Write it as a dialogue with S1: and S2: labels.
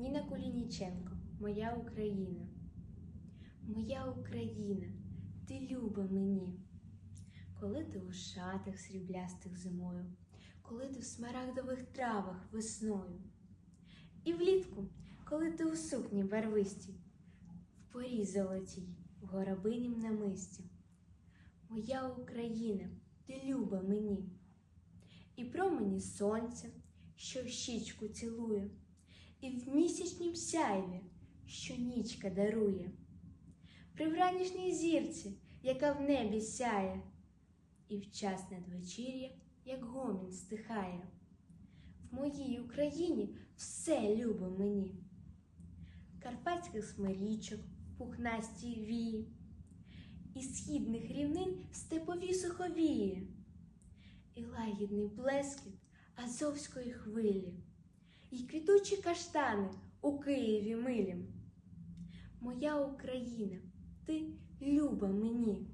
S1: Ніна Кулініченко, Моя Україна. Моя Україна, ти люба мені. Коли ти у шатах сріблястих зимою, коли ти в смарагдових травах весною. І влітку, коли ти у сукні барвистій, в порі золотій, в горобинім намисті. Моя Україна, ти люба мені. І промені сонця, що в щічку цілує, і в місячнім сяйві, що нічка дарує, при вранішній зірці, яка в небі сяє, і в час надвечір'я, як гомін стихає. В моїй Україні все любо мені. Карпатських смирічок, пухнасті вії, і східних рівнин степові суховії, і лагідний плескіт азовської хвилі, і квітучі каштани у Києві милім. Моя Україна, ти люба мені.